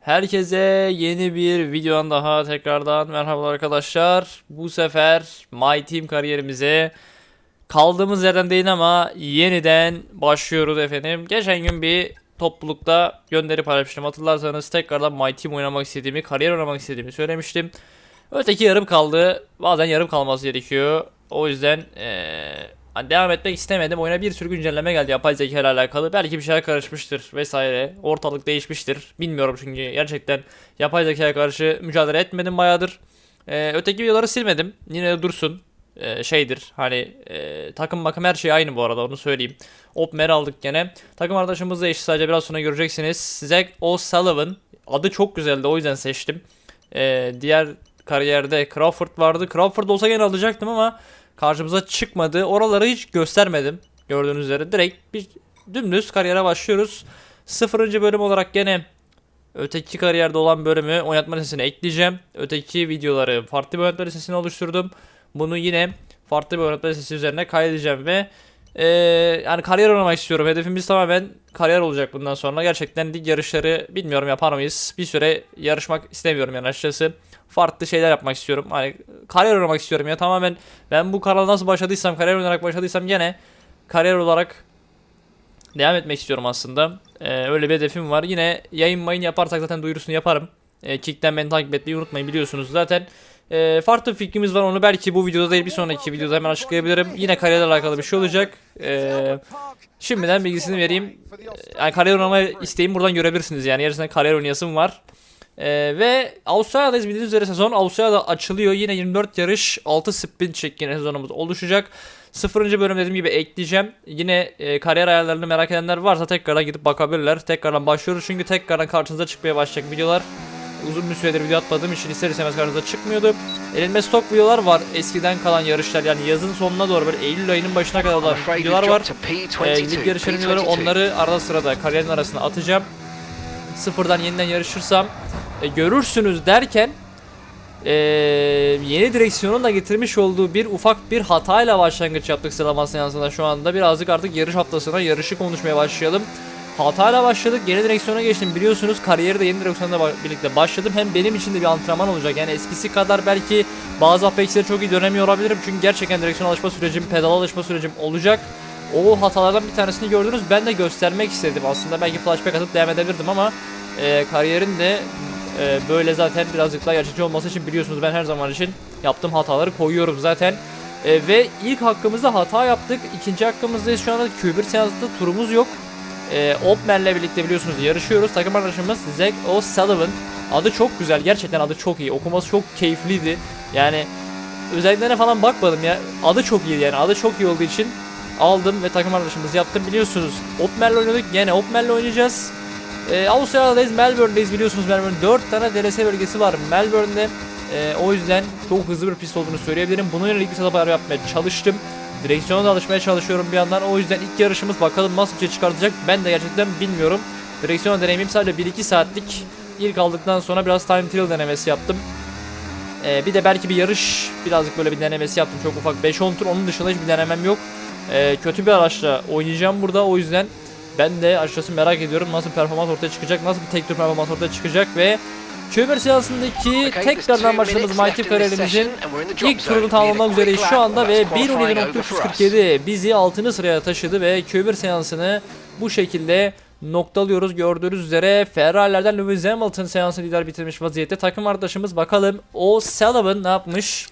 Herkese yeni bir videodan daha tekrardan merhabalar arkadaşlar. Bu sefer My Team kariyerimize kaldığımız yerden değil ama yeniden başlıyoruz efendim. Geçen gün bir toplulukta gönderi paylaşmıştım. Hatırlarsanız tekrardan My Team oynamak istediğimi, kariyer oynamak istediğimi söylemiştim. Öteki yarım kaldı. Bazen yarım kalması gerekiyor. O yüzden eee, hani devam etmek istemedim. Oyuna bir sürü güncelleme geldi yapay zeka ile alakalı. Belki bir şeyler karışmıştır vesaire. Ortalık değişmiştir. Bilmiyorum çünkü gerçekten yapay zekaya karşı mücadele etmedim bayağıdır. Eee, öteki videoları silmedim. Yine de dursun. Eee, şeydir hani eee, takım bakım her şey aynı bu arada onu söyleyeyim. Opmer aldık gene. Takım arkadaşımız da eşit sadece biraz sonra göreceksiniz. Zach O'Sullivan adı çok güzeldi o yüzden seçtim. Eee, diğer kariyerde Crawford vardı. Crawford olsa gene alacaktım ama karşımıza çıkmadı. Oraları hiç göstermedim. Gördüğünüz üzere direkt bir dümdüz kariyere başlıyoruz. Sıfırıncı bölüm olarak gene öteki kariyerde olan bölümü oynatma listesine ekleyeceğim. Öteki videoları farklı bir oynatma listesine oluşturdum. Bunu yine farklı bir oynatma listesi üzerine kaydedeceğim ve eee, yani kariyer oynamak istiyorum. Hedefimiz tamamen kariyer olacak bundan sonra. Gerçekten lig yarışları bilmiyorum yapar mıyız? Bir süre yarışmak istemiyorum yani açıkçası. Farklı şeyler yapmak istiyorum. Hani kariyer oynamak istiyorum ya tamamen ben bu kanala nasıl başladıysam kariyer oynayarak başladıysam gene kariyer olarak devam etmek istiyorum aslında. Ee, öyle bir hedefim var. Yine yayın mayın yaparsak zaten duyurusunu yaparım. Ee, Kick'ten beni takip etmeyi unutmayın biliyorsunuz zaten. Ee, farklı fikrimiz var onu belki bu videoda değil bir sonraki videoda hemen açıklayabilirim. Yine kariyerle alakalı bir şey olacak. Ee, şimdiden bilgisini vereyim. Ee, Yani kariyer oynama isteğimi buradan görebilirsiniz yani. Yarısında kariyer oynayasım var. Ee, ve Avustralya'dayız bildiğiniz üzere sezon Avustralya'da açılıyor. Yine 24 yarış 6 sprint şeklinde sezonumuz oluşacak. 0. bölüm dediğim gibi ekleyeceğim. Yine e, kariyer ayarlarını merak edenler varsa tekrardan gidip bakabilirler. Tekrardan başlıyoruz çünkü tekrardan karşınıza çıkmaya başlayacak videolar. Uzun bir süredir video atmadığım için ister istemez karşınıza çıkmıyordu. Elimde stok videolar var. Eskiden kalan yarışlar yani yazın sonuna doğru böyle Eylül ayının başına kadar olan videolar var. Ee, lig yarışları videoları onları arada sırada kariyerin arasına atacağım. Sıfırdan yeniden yarışırsam e, görürsünüz derken e, yeni direksiyonun da getirmiş olduğu bir ufak bir hatayla başlangıç yaptık sıralama seansında şu anda. Birazcık artık yarış haftasına yarışı konuşmaya başlayalım. Hatayla başladık. Yeni direksiyona geçtim. Biliyorsunuz kariyeri de yeni direksiyonla birlikte başladım. Hem benim için de bir antrenman olacak. Yani eskisi kadar belki bazı Apex'leri çok iyi dönemiyor olabilirim. Çünkü gerçekten direksiyon alışma sürecim, pedal alışma sürecim olacak. O hatalardan bir tanesini gördünüz. Ben de göstermek istedim. Aslında belki flashback atıp devam edebilirdim ama e, kariyerin de e, böyle zaten birazcık daha gerçekçi olması için biliyorsunuz ben her zaman için yaptığım hataları koyuyorum zaten. E, ve ilk hakkımızda hata yaptık. İkinci hakkımızdayız şu anda Q1 seansında turumuz yok. E, Opmer'le birlikte biliyorsunuz yarışıyoruz. Takım arkadaşımız Zach O'Sullivan. Adı çok güzel. Gerçekten adı çok iyi. Okuması çok keyifliydi. Yani özelliklerine falan bakmadım ya. Adı çok iyi yani. Adı çok iyi olduğu için aldım ve takım arkadaşımız yaptım. Biliyorsunuz Opmer'le oynadık. Yine Opmer'le oynayacağız. Ee, Avustralya'dayız, Melbourne'deyiz biliyorsunuz Melbourne 4 tane DRS bölgesi var Melbourne'de. Ee, o yüzden çok hızlı bir pist olduğunu söyleyebilirim. Buna yönelik bir setup yapmaya çalıştım. Direksiyona da alışmaya çalışıyorum bir yandan. O yüzden ilk yarışımız bakalım nasıl bir şey çıkartacak ben de gerçekten bilmiyorum. Direksiyon deneyimim sadece 1-2 saatlik. İlk aldıktan sonra biraz time trial denemesi yaptım. Ee, bir de belki bir yarış birazcık böyle bir denemesi yaptım çok ufak 5-10 tur onun dışında hiçbir denemem yok. Ee, kötü bir araçla oynayacağım burada o yüzden ben de açıkçası merak ediyorum nasıl performans ortaya çıkacak, nasıl bir tek tur performans ortaya çıkacak ve Kömür seansındaki tekrardan başladığımız Team kariyerimizin ilk turunu tamamlamak üzereyiz şu anda ve 1.17.347 bizi 6. sıraya taşıdı ve kömür seansını bu şekilde noktalıyoruz. Gördüğünüz üzere Ferrari'lerden Lewis Hamilton seansı lider bitirmiş vaziyette. Takım arkadaşımız bakalım o Sullivan ne yapmış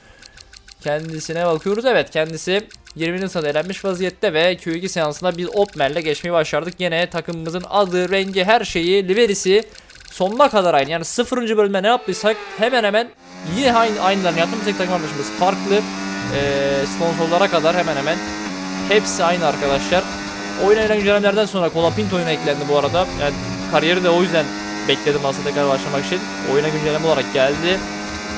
kendisine bakıyoruz evet kendisi 20. sırada elenmiş vaziyette ve Q2 seansında biz Opmer'le geçmeyi başardık. Yine takımımızın adı, rengi, her şeyi, liverisi sonuna kadar aynı. Yani 0. bölümde ne yaptıysak hemen hemen yine aynı aynılarını yaptım. Tek takım arkadaşımız farklı. Ee, sponsorlara kadar hemen hemen hepsi aynı arkadaşlar. Oyuna gelen güncellemelerden sonra Colapinto oyuna eklendi bu arada. Yani kariyeri de o yüzden bekledim aslında tekrar başlamak için. Oyuna güncelleme olarak geldi.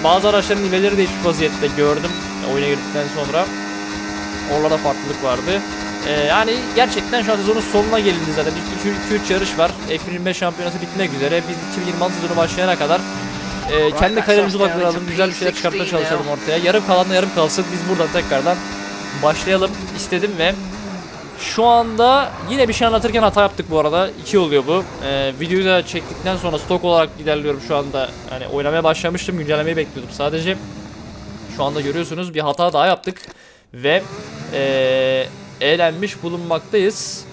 Bazı araçların niveleri değişmiş vaziyette gördüm oyuna girdikten sonra. Oralarda farklılık vardı. Ee, yani gerçekten şu an sezonun sonuna gelindi zaten. 2-3 yarış var. F25 şampiyonası bitmek üzere. Biz 2026 sezonu başlayana kadar e, kendi kariyerimizi odaklanalım. Güzel bir şeyler çıkartmaya çalışalım ortaya. Yarım kalan da yarım kalsın. Biz buradan tekrardan başlayalım istedim ve Şu anda yine bir şey anlatırken hata yaptık bu arada. İki oluyor bu. Ee, videoyu da çektikten sonra stok olarak ilerliyorum şu anda. Yani oynamaya başlamıştım. Güncellemeyi bekliyordum sadece. Şu anda görüyorsunuz bir hata daha yaptık. Ve ee, eğlenmiş bulunmaktayız.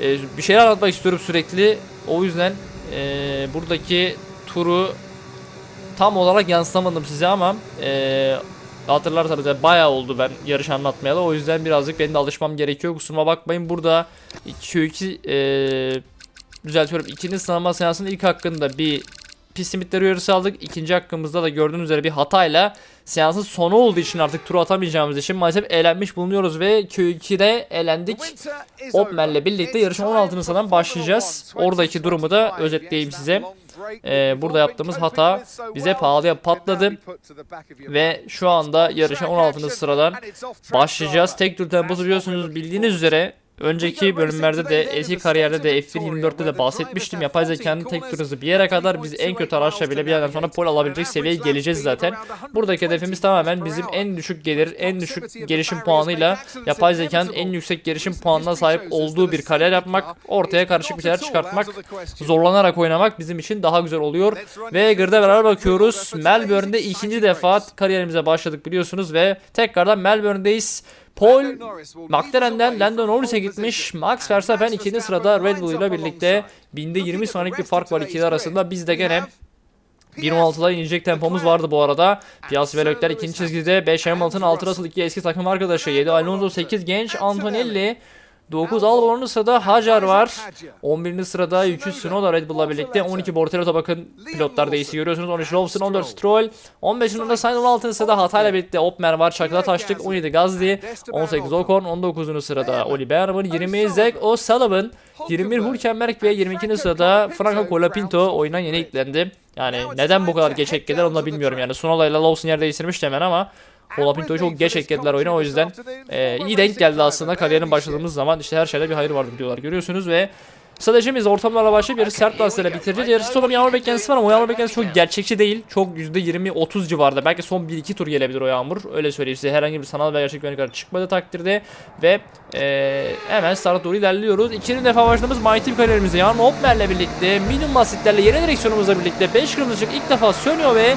Ee, bir şeyler anlatmak istiyorum sürekli. O yüzden ee, buradaki turu tam olarak yansıtamadım size ama ee, hatırlarsanız yani bayağı oldu ben yarış anlatmayalı. O yüzden birazcık benim de alışmam gerekiyor. Kusuruma bakmayın. Burada 2 2 düzeltiyorum. İkinci sınavma seansının ilk hakkında bir pis limitleri uyarısı aldık. İkinci hakkımızda da gördüğünüz üzere bir hatayla seansın sonu olduğu için artık turu atamayacağımız için maalesef eğlenmiş bulunuyoruz ve Q2'de eğlendik. Opmel'le birlikte yarışın 16. sıradan başlayacağız. Oradaki durumu da özetleyeyim size. Ee, burada yaptığımız hata bize pahalıya patladı ve şu anda yarışa 16. sıradan başlayacağız. Tek tur temposu biliyorsunuz bildiğiniz üzere önceki bölümlerde de eski kariyerde de F1.24'te de bahsetmiştim. Yapay zekanın tek hızı bir yere kadar biz en kötü araçla bile bir yerden sonra pol alabilecek seviyeye geleceğiz zaten. Buradaki hedefimiz tamamen bizim en düşük gelir, en düşük gelişim puanıyla yapay zekanın en yüksek gelişim puanına sahip olduğu bir kariyer yapmak, ortaya karışık bir şeyler çıkartmak, zorlanarak oynamak bizim için daha güzel oluyor. Ve gırda beraber bakıyoruz. Melbourne'de ikinci defa kariyerimize başladık biliyorsunuz ve tekrardan Melbourne'deyiz. Paul McLaren'den Lando Norris'e gitmiş. Max Verstappen ikinci sırada Red Bull ile birlikte binde 20 saniyelik bir fark var ikili arasında. Biz de gene 1.16'da inecek tempomuz vardı bu arada. Piastri ve Leclerc ikinci çizgide 5 Hamilton 6 Russell. 2 eski takım arkadaşı 7 Alonso 8 genç Antonelli 9 Albon'un sırada Hajar var. 11. sırada Yuki Tsunoda Red Bull'la birlikte 12 Bortoleto bakın pilotlar değişi görüyorsunuz. 13 Lawson, 14 Stroll, 15. sırada Sainz 16. sırada Hatay'la birlikte Opmer var. Çakla taştık 17 Gazli, 18 Ocon, 19. sırada Oli Berman, 20 Zach O'Sullivan, 21 Hülkenberg ve 22. sırada Franco Colapinto oyuna yeni eklendi. Yani neden bu kadar geç eklediler onu da bilmiyorum. Yani Sunoda ile Lawson yer değiştirmiş hemen ama Colapinto'yu çok geç eklediler oyuna o yüzden e, iyi denk geldi aslında kariyerin başladığımız zaman işte her şeyde bir hayır vardır diyorlar görüyorsunuz ve Stratejimiz ortamlarla başlayıp yarışı sert lastiğiyle bitireceğiz. Yarışı sonunda bir yağmur beklentisi var ama o yağmur beklentisi çok gerçekçi değil. Çok %20-30 civarında. Belki son 1-2 tur gelebilir o yağmur. Öyle söyleyeyim size. Herhangi bir sanal veya gerçek güvenlik kartı çıkmadı takdirde. Ve eee, hemen start doğru ilerliyoruz. İkinci defa başladığımız My Team kariyerimizde Yarın Opmer'le birlikte, minimum basitlerle, yeni direksiyonumuzla birlikte 5 kırmızı ışık ilk defa sönüyor ve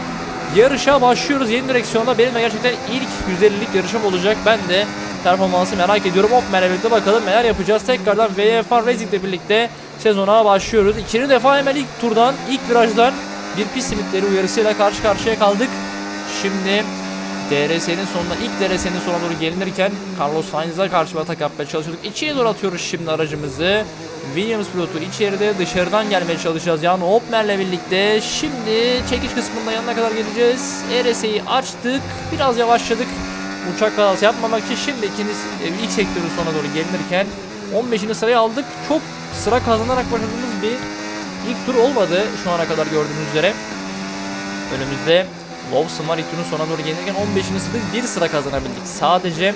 yarışa başlıyoruz. Yeni direksiyonda benim de gerçekten ilk 150'lik yarışım olacak. Ben de performansı merak ediyorum. Opmer'le birlikte bakalım neler yapacağız. Tekrardan VFR Racing ile birlikte sezona başlıyoruz. İkinci defa hemen ilk turdan, ilk virajdan bir pist limitleri uyarısıyla karşı karşıya kaldık. Şimdi DRS'nin sonuna, ilk DRS'nin sonuna doğru gelinirken Carlos Sainz'a karşı bir atak yapmaya çalışıyorduk. İçeriye doğru atıyoruz şimdi aracımızı. Williams pilotu içeride dışarıdan gelmeye çalışacağız. Yani Opmer'le birlikte şimdi çekiş kısmında yanına kadar geleceğiz. ERS'yi açtık. Biraz yavaşladık. Uçak kazası yapmamak için şimdi ikinci, e, ilk sektörün sonuna doğru gelinirken 15. sırayı aldık. Çok sıra kazanarak başladığımız bir ilk tur olmadı şu ana kadar gördüğünüz üzere. Önümüzde Lawson var ilk sonuna doğru gelirken 15. sırada bir sıra kazanabildik. Sadece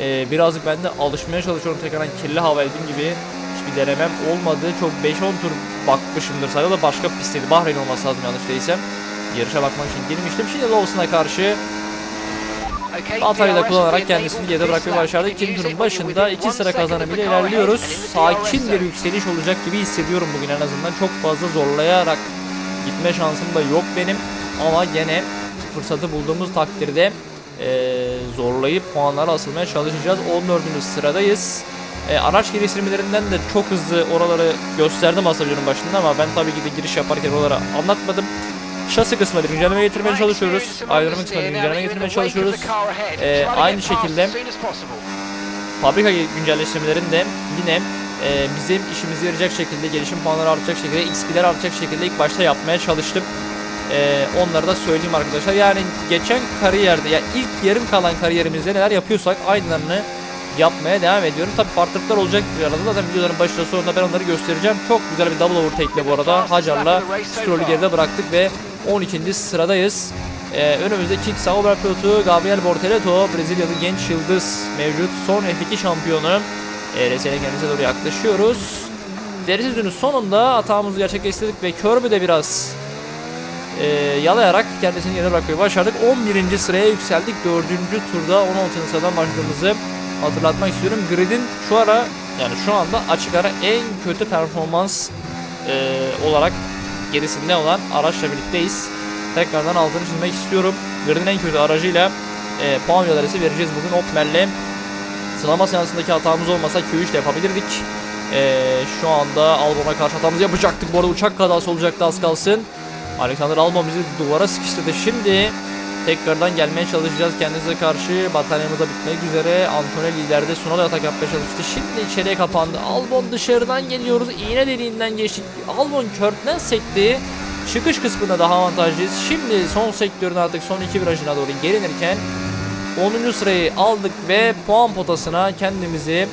e, birazcık ben de alışmaya çalışıyorum tekrardan kirli hava eldiğim gibi hiçbir denemem olmadı. Çok 5-10 tur bakmışımdır sadece da başka pistteydi. Bahreyn olması lazım yanlış değilsem. Yarışa bakmak için girmiştim. Şimdi Lawson'a karşı Hatayı da kullanarak kendisini geride bırakmayı başardı. İkinci turun başında iki sıra kazanımıyla ilerliyoruz. Sakin bir yükseliş olacak gibi hissediyorum bugün en azından. Çok fazla zorlayarak gitme şansım da yok benim. Ama gene fırsatı bulduğumuz takdirde eee, zorlayıp puanlara asılmaya çalışacağız. 14. sıradayız. E, araç geliştirmelerinden de çok hızlı oraları gösterdim aslında videonun başında ama ben tabii ki de giriş yaparken oraları anlatmadım. Şasi kısmını güncelleme getirmeye çalışıyoruz. Aerodinamik kısmını güncelleme getirmeye çalışıyoruz. Ee, aynı şekilde fabrika güncelleştirmelerini de yine e, bizim işimize yarayacak şekilde, gelişim puanları artacak şekilde, XP'ler artacak şekilde ilk başta yapmaya çalıştım. Ee, onları da söyleyeyim arkadaşlar. Yani geçen kariyerde, ya ilk yarım kalan kariyerimizde neler yapıyorsak aynılarını yapmaya devam ediyorum. Tabi farklılıklar olacak bir arada. Zaten videoların başında sonunda ben onları göstereceğim. Çok güzel bir double overtake'le bu arada. Hacar'la Stroll'ü geride bıraktık ve 12. sıradayız. Ee, önümüzde King Sauber pilotu Gabriel Bortoleto, Brezilyalı genç yıldız mevcut. Son F2 şampiyonu. ERS'ye kendimize doğru yaklaşıyoruz. Deri sezonun sonunda hatamızı gerçekleştirdik ve Kirby de biraz e, yalayarak kendisini yerine bırakmayı başardık. 11. sıraya yükseldik. 4. turda 16. sıradan başladığımızı hatırlatmak istiyorum. Grid'in şu ara yani şu anda açık ara en kötü performans e, olarak gerisinde olan araçla birlikteyiz. Tekrardan altını çizmek istiyorum. Grid'in en kötü aracıyla e, puan mücadelesi vereceğiz bugün Opmer'le. Sınama seansındaki hatamız olmasa Q3 de yapabilirdik. E, şu anda Albon'a karşı hatamızı yapacaktık. Bu arada uçak kazası olacaktı az kalsın. Alexander Albon bizi duvara sıkıştırdı. Şimdi tekrardan gelmeye çalışacağız kendimize karşı. Bataryamız da bitmek üzere. Antonelli ileride Suna da atak yapmaya çalıştı. Şimdi içeriye kapandı. Albon dışarıdan geliyoruz. İğne deliğinden geçtik. Albon körtünden sekti. Çıkış kısmında daha avantajlıyız. Şimdi son sektörün artık son iki virajına doğru gelinirken 10. sırayı aldık ve puan potasına kendimizi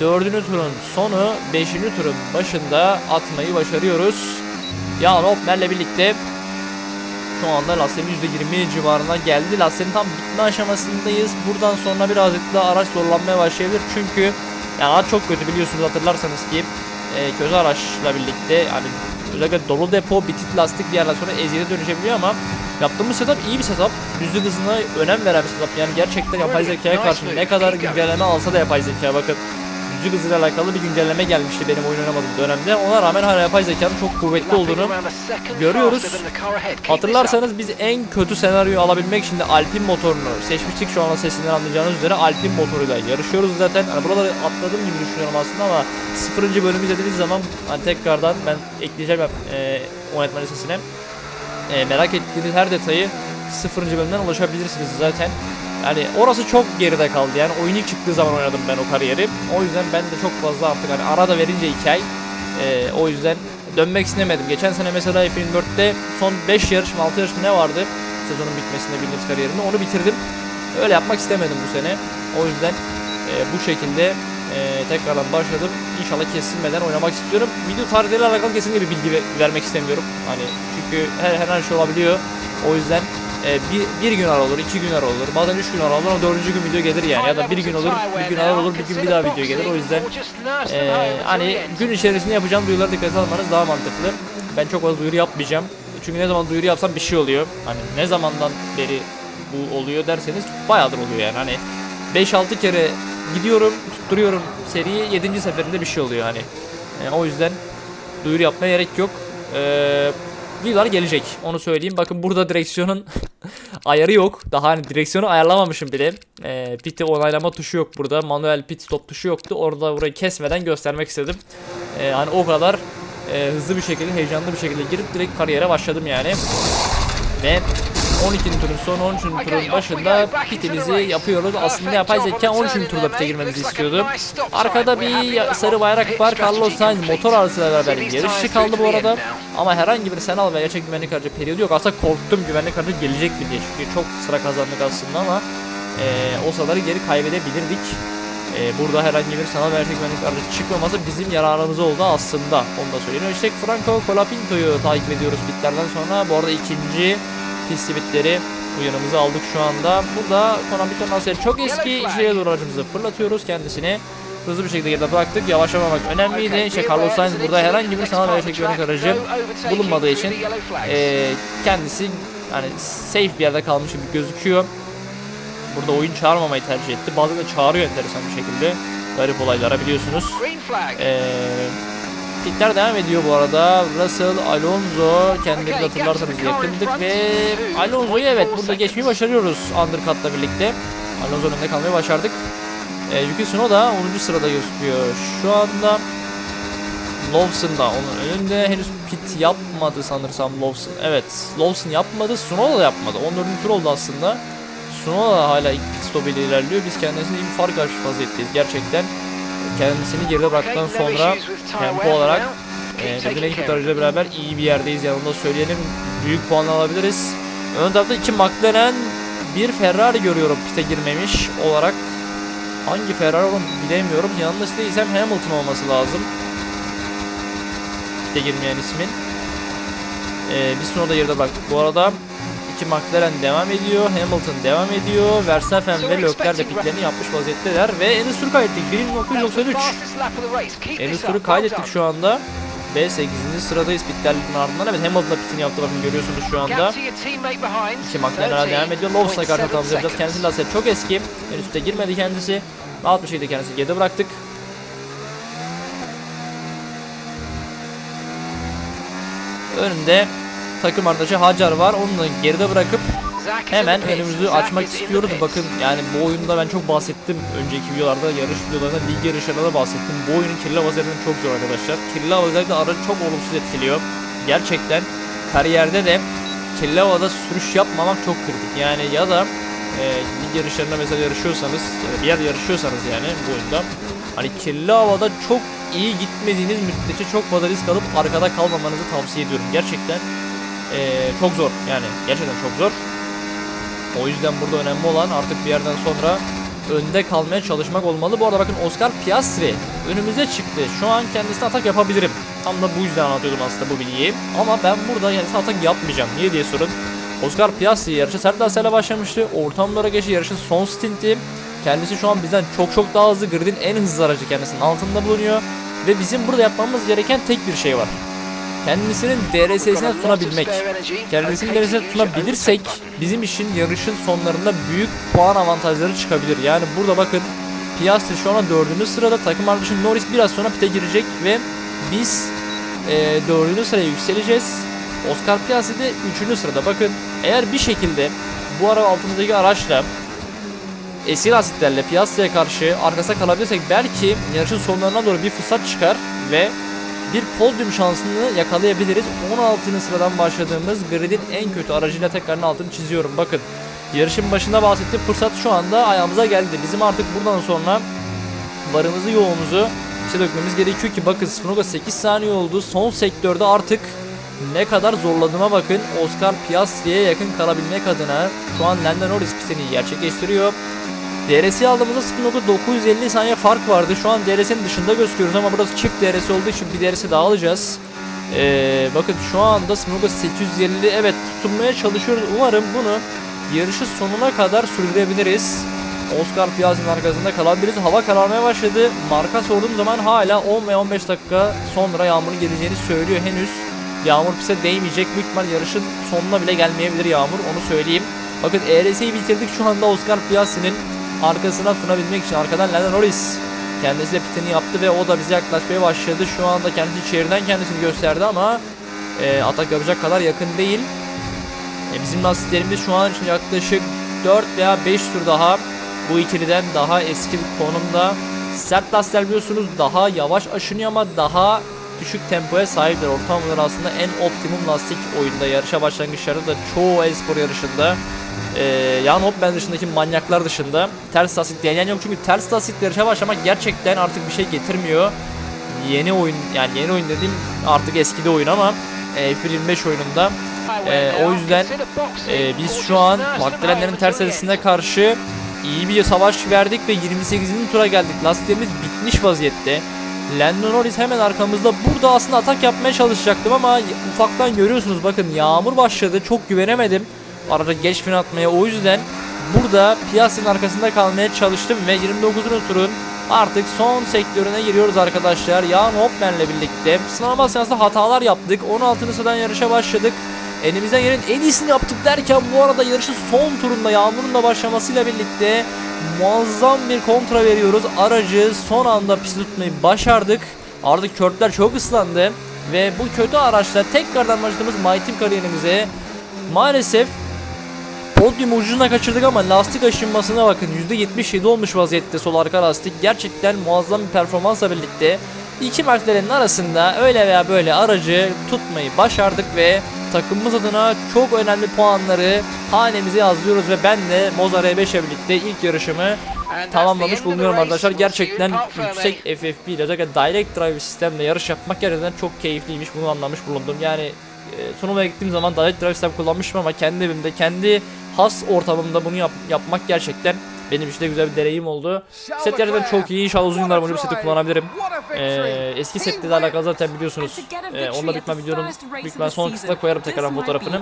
4. turun sonu 5. turun başında atmayı başarıyoruz. Yan Hopmer'le birlikte şu anda lastiğim %20 civarına geldi. Lastiğin tam bitme aşamasındayız. Buradan sonra birazcık daha araç zorlanmaya başlayabilir. Çünkü yani araç çok kötü biliyorsunuz hatırlarsanız ki e, kötü araçla birlikte yani özellikle dolu depo bitik lastik bir yerden sonra eziyete dönüşebiliyor ama yaptığımız setup iyi bir setup. Düzlük hızına önem veren bir setup. Yani gerçekten yapay zekaya karşı ne kadar güncelleme alsa da yapay zeka bakın düzlük hızıyla alakalı bir güncelleme gelmişti benim oyun oynamadığım dönemde. Ona rağmen hala yapay zekanın çok kuvvetli olduğunu görüyoruz. Hatırlarsanız biz en kötü senaryoyu alabilmek için de Alpine motorunu seçmiştik. Şu anda sesinden anlayacağınız üzere Alpine motoruyla yarışıyoruz zaten. Hani buraları atladığım gibi düşünüyorum aslında ama 0. bölümü izlediğiniz zaman hani tekrardan ben ekleyeceğim e, oynatma listesine. E, merak ettiğiniz her detayı 0. bölümden ulaşabilirsiniz zaten. Yani orası çok geride kaldı yani oyun ilk çıktığı zaman oynadım ben o kariyeri. O yüzden ben de çok fazla artık hani arada verince hikaye e, o yüzden dönmek istemedim. Geçen sene mesela F24'te son 5 yarış mı 6 yarış mı ne vardı sezonun bitmesinde bildiğimiz kariyerinde onu bitirdim. Öyle yapmak istemedim bu sene. O yüzden e, bu şekilde e, tekrardan başladım. İnşallah kesilmeden oynamak istiyorum. Video tarihleriyle alakalı kesinlikle bir bilgi ve- vermek istemiyorum. Hani çünkü her her şey olabiliyor. O yüzden e, bir, bir gün ara olur, iki gün ara olur, bazen üç gün ara olur, ama dördüncü gün video gelir yani. Ya da bir gün olur, bir gün ara olur, bir gün bir daha video gelir. O yüzden e, hani gün içerisinde yapacağım duyuruları dikkate almanız daha mantıklı. Ben çok fazla duyuru yapmayacağım. Çünkü ne zaman duyuru yapsam bir şey oluyor. Hani ne zamandan beri bu oluyor derseniz bayağıdır oluyor yani. Hani 5-6 kere gidiyorum, tutturuyorum seriyi 7. seferinde bir şey oluyor hani. E, o yüzden duyuru yapmaya gerek yok. Eee videolar gelecek. Onu söyleyeyim. Bakın burada direksiyonun ayarı yok. Daha hani direksiyonu ayarlamamışım bile. Ee, pit'i onaylama tuşu yok burada. Manuel pit stop tuşu yoktu. Orada burayı kesmeden göstermek istedim. Ee, hani o kadar e, hızlı bir şekilde, heyecanlı bir şekilde girip direkt kariyere başladım yani. Ve 12. turun son 13. turun başında pitimizi yapıyoruz. Aslında yapay zeka 13. turda pite girmemizi istiyordu. Arkada bir sarı bayrak var. Carlos Sainz motor arasıyla beraber yarışçı kaldı bu arada. Ama herhangi bir senal veya gerçek güvenlik aracı periyodu yok. Aslında korktum güvenlik aracı gelecek mi diye. Çünkü çok sıra kazandık aslında ama eee, o sıraları geri kaybedebilirdik. Eee, burada herhangi bir sanal veya gerçek güvenlik aracı çıkmaması bizim yararımıza oldu aslında. Onu da söyleyeyim. İşte Franco Colapinto'yu takip ediyoruz bitlerden sonra. Bu arada ikinci pist bitleri uyanımızı aldık şu anda. Burada Colapinto Nasser çok eski içeriye doğru aracımızı fırlatıyoruz kendisini. Hızlı bir şekilde geride bıraktık. Yavaşlamamak önemliydi. İşte Carlos Sainz burada herhangi bir sanal veya gerçek güvenlik aracı bulunmadığı için eee, kendisi yani safe bir yerde kalmış gibi gözüküyor. Burada oyun çağırmamayı tercih etti. Bazen de çağırıyor enteresan bir şekilde. Garip olaylara biliyorsunuz. Eee Pitler devam ediyor bu arada. Russell, Alonso kendileri hatırlarsanız yakındık ve Alonso'yu evet burada geçmeyi başarıyoruz Undercut'la birlikte. Alonso'nun önünde kalmayı başardık. Ee, Yuki Tsunoda 10. sırada gözüküyor. Şu anda Lawson da onun önünde henüz pit yapmadı sanırsam Lawson. Evet Lawson yapmadı Tsunoda da yapmadı. 14. tur oldu aslında. Tsunoda da hala ilk pit stop ile ilerliyor. Biz kendisine iyi bir fark açmış vaziyetteyiz gerçekten. Kendisini geride bıraktıktan sonra tempo olarak e, en kötü aracıyla beraber iyi bir yerdeyiz yani onu da söyleyelim. Büyük puan alabiliriz. Ön tarafta iki McLaren, bir Ferrari görüyorum pite girmemiş olarak. Hangi Ferrari onu bilemiyorum. Yanlış değilsem Hamilton olması lazım. Pite girmeyen ismin. Ee, biz sonra da geride bıraktık. Bu arada ki McLaren devam ediyor. Hamilton devam ediyor. Verstappen ve Leclerc de pitlerini yapmış vaziyetteler. Ve Enes Tur'u kaydettik. 1.93. Enes Tur'u kaydettik şu anda. Ve 8. sıradayız pitlerlerin ardından. Evet Hamilton da pitini yaptı bakın görüyorsunuz şu anda. İki McLaren devam ediyor. Lawson'a karşı hatamızı yapacağız. Kendisi lastiği çok eski. En üstte girmedi kendisi. 67 kendisi geride bıraktık. Önünde takım arkadaşı Hacar var. Onu da geride bırakıp hemen önümüzü açmak istiyoruz. Bakın yani bu oyunda ben çok bahsettim. Önceki videolarda, yarış videolarında, lig yarışlarında da bahsettim. Bu oyunun kirli hava üzerinden çok zor arkadaşlar. Kirli hava özellikle aracı çok olumsuz etkiliyor. Gerçekten kariyerde de kirli havada sürüş yapmamak çok kritik. Yani ya da e, lig yarışlarında mesela yarışıyorsanız ya da bir yerde yarışıyorsanız yani bu oyunda hani kirli havada çok iyi gitmediğiniz müddetçe çok fazla risk alıp arkada kalmamanızı tavsiye ediyorum. Gerçekten e, çok zor yani gerçekten çok zor. O yüzden burada önemli olan artık bir yerden sonra önde kalmaya çalışmak olmalı. Bu arada bakın Oscar Piastri önümüze çıktı. Şu an kendisine atak yapabilirim. Tam da bu yüzden anlatıyordum aslında bu bilgiyi. Ama ben burada kendisine atak yapmayacağım. Niye diye sorun. Oscar Piastri yarışa sert lastiğiyle başlamıştı. Ortamlara geçti yarışın son stinti. Kendisi şu an bizden çok çok daha hızlı. Grid'in en hızlı aracı kendisinin altında bulunuyor. Ve bizim burada yapmamız gereken tek bir şey var. Kendisinin DRS'sine tutunabilmek. Kendisinin DRS'ine tutunabilirsek bizim için yarışın sonlarında büyük puan avantajları çıkabilir. Yani burada bakın Piastri şu an dördüncü sırada takım arkadaşı Norris biraz sonra pite girecek ve biz e, dördüncü sıraya yükseleceğiz. Oscar Piastri de üçüncü sırada. Bakın eğer bir şekilde bu ara altımızdaki araçla eski lastiklerle Piastri'ye karşı arkasında kalabilirsek belki yarışın sonlarına doğru bir fırsat çıkar ve bir podyum şansını yakalayabiliriz. 16. sıradan başladığımız gridin en kötü aracıyla tekrarın altını çiziyorum. Bakın yarışın başında bahsettiğim fırsat şu anda ayağımıza geldi. Bizim artık buradan sonra varımızı yoğumuzu işe dökmemiz gerekiyor ki bakın 0.8 saniye oldu. Son sektörde artık ne kadar zorladığıma bakın. Oscar Piastri'ye yakın kalabilmek adına şu an Lando Norris pitini gerçekleştiriyor. DRS'yi aldığımızda 0.950 saniye fark vardı. Şu an DRS'nin dışında gözüküyoruz ama burası çift DRS olduğu için bir DRS daha alacağız. Ee, bakın şu anda 0.850 evet tutunmaya çalışıyoruz. Umarım bunu yarışı sonuna kadar sürdürebiliriz. Oscar Piastri'nin arkasında kalabiliriz. Hava kararmaya başladı. Marka sorduğum zaman hala 10 ve 15 dakika sonra yağmurun geleceğini söylüyor henüz. Yağmur pise değmeyecek. Büyük ihtimal yarışın sonuna bile gelmeyebilir yağmur. Onu söyleyeyim. Bakın ERS'yi bitirdik şu anda Oscar Piastri'nin arkasına tutunabilmek için arkadan Lando Norris kendisi de pitini yaptı ve o da bize yaklaşmaya başladı. Şu anda kendisi içeriden kendisini gösterdi ama e, atak yapacak kadar yakın değil. E, bizim lastiklerimiz şu an için yaklaşık 4 veya 5 tur daha bu ikiliden daha eski bir konumda. Sert lastikler biliyorsunuz daha yavaş aşınıyor ama daha düşük tempoya sahipler. Ortamlar aslında en optimum lastik oyunda yarışa başlangıçlarda da çoğu e-spor yarışında ee, Jan Hopman dışındaki manyaklar dışında ters lastik deneyen yok çünkü ters lastikle yarışa başlamak gerçekten artık bir şey getirmiyor. Yeni oyun yani yeni oyun dediğim artık eski de oyun ama e, F1 oyununda e, o yüzden e, biz şu an McLaren'lerin ters serisine karşı iyi bir savaş verdik ve 28. tura geldik. Lastiklerimiz bitmiş vaziyette. Lando Norris hemen arkamızda. Burada aslında atak yapmaya çalışacaktım ama ufaktan görüyorsunuz bakın yağmur başladı. Çok güvenemedim arada geç fren atmaya. O yüzden burada piyasanın arkasında kalmaya çalıştım ve 29. turun artık son sektörüne giriyoruz arkadaşlar. Jan Hopman'le birlikte sınavma sırasında hatalar yaptık. 16. sıradan yarışa başladık. Elimizden gelen en iyisini yaptık derken bu arada yarışın son turunda yağmurun da başlamasıyla birlikte muazzam bir kontra veriyoruz. Aracı son anda pist tutmayı başardık. Artık körtler çok ıslandı ve bu kötü araçla tekrardan başladığımız My Team kariyerimize maalesef Podyum ucuna kaçırdık ama lastik aşınmasına bakın %77 olmuş vaziyette sol arka lastik. Gerçekten muazzam bir performansla birlikte iki McLaren'in arasında öyle veya böyle aracı tutmayı başardık ve takımımız adına çok önemli puanları hanemize yazıyoruz ve ben de Moza R5 ile birlikte ilk yarışımı tamamlamış bulunuyorum arkadaşlar. Gerçekten yüksek FFP ile özellikle Direct Drive sistemle yarış yapmak gerçekten çok keyifliymiş bunu anlamış bulundum. Yani e, turnuvaya gittiğim zaman Direct Drive sistem kullanmıştım ama kendi evimde kendi has ortamımda bunu yap- yapmak gerçekten benim için de güzel bir deneyim oldu. Set gerçekten çok iyi. İnşallah uzun yıllar boyunca bu seti kullanabilirim. Ee, eski setle de alakalı zaten biliyorsunuz. Ee, onunla bitme videonun büyük ihtimal son kısmına koyarım tekrar fotoğrafını.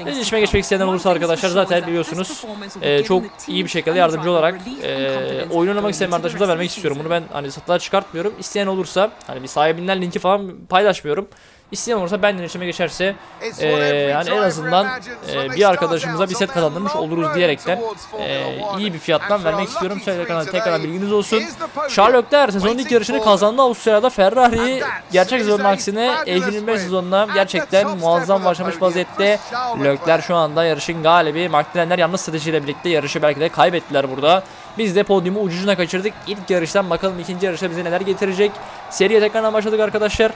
İletişime geçmek isteyenler olursa arkadaşlar zaten biliyorsunuz e, çok iyi bir şekilde yardımcı olarak e, oyun oynamak isteyen arkadaşımıza vermek istiyorum. Bunu ben hani satılığa çıkartmıyorum. İsteyen olursa hani bir sahibinden linki falan paylaşmıyorum. İsteyen olursa benden işleme geçerse e, yani en azından e, bir arkadaşımıza bir set kazandırmış oluruz diyerekten e, iyi bir fiyattan vermek istiyorum. Tekrar, tekrar bilginiz olsun. Charles Leclerc sezonun ilk yarışını kazandı Avustralya'da. Ferrari gerçek sezonun aksine F25 sezonuna gerçekten muazzam başlamış vaziyette. Leclerc şu anda yarışın galibi. McLaren'ler yanlış stratejiyle birlikte yarışı belki de kaybettiler burada. Biz de podyumu ucucuna kaçırdık. İlk yarıştan bakalım ikinci yarışta bize neler getirecek. Seriye tekrardan başladık arkadaşlar.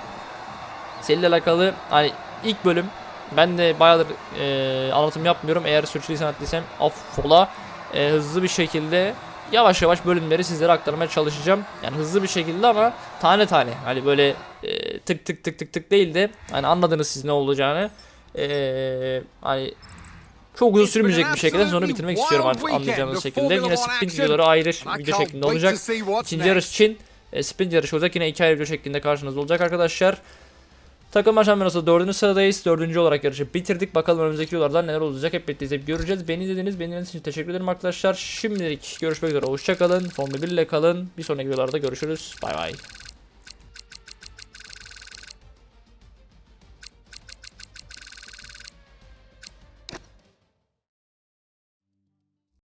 Seriyle alakalı hani ilk bölüm ben de bayağıdır e, anlatım yapmıyorum. Eğer sürçülisan ettiysem affola. E, hızlı bir şekilde yavaş yavaş bölümleri sizlere aktarmaya çalışacağım. Yani hızlı bir şekilde ama tane tane. Hani böyle e, tık tık tık tık tık değil de hani anladınız siz ne olacağını. E, hani çok uzun sürmeyecek bir şekilde sonra bitirmek istiyorum artık anlayacağınız şekilde. Yine sprint videoları ayrı video şeklinde olacak. İkinci yarış için e, sprint yarışı olacak. Yine iki ayrı video şeklinde karşınızda olacak arkadaşlar. Takım şampiyonası dördüncü sıradayız. Dördüncü olarak yarışı bitirdik. Bakalım önümüzdeki yollarda neler olacak hep birlikte izleyip göreceğiz. Beni izlediğiniz, beni izlediğiniz için teşekkür ederim arkadaşlar. Şimdilik görüşmek üzere. Hoşçakalın. Formula 1 ile kalın. Bir sonraki videolarda görüşürüz. Bay bay.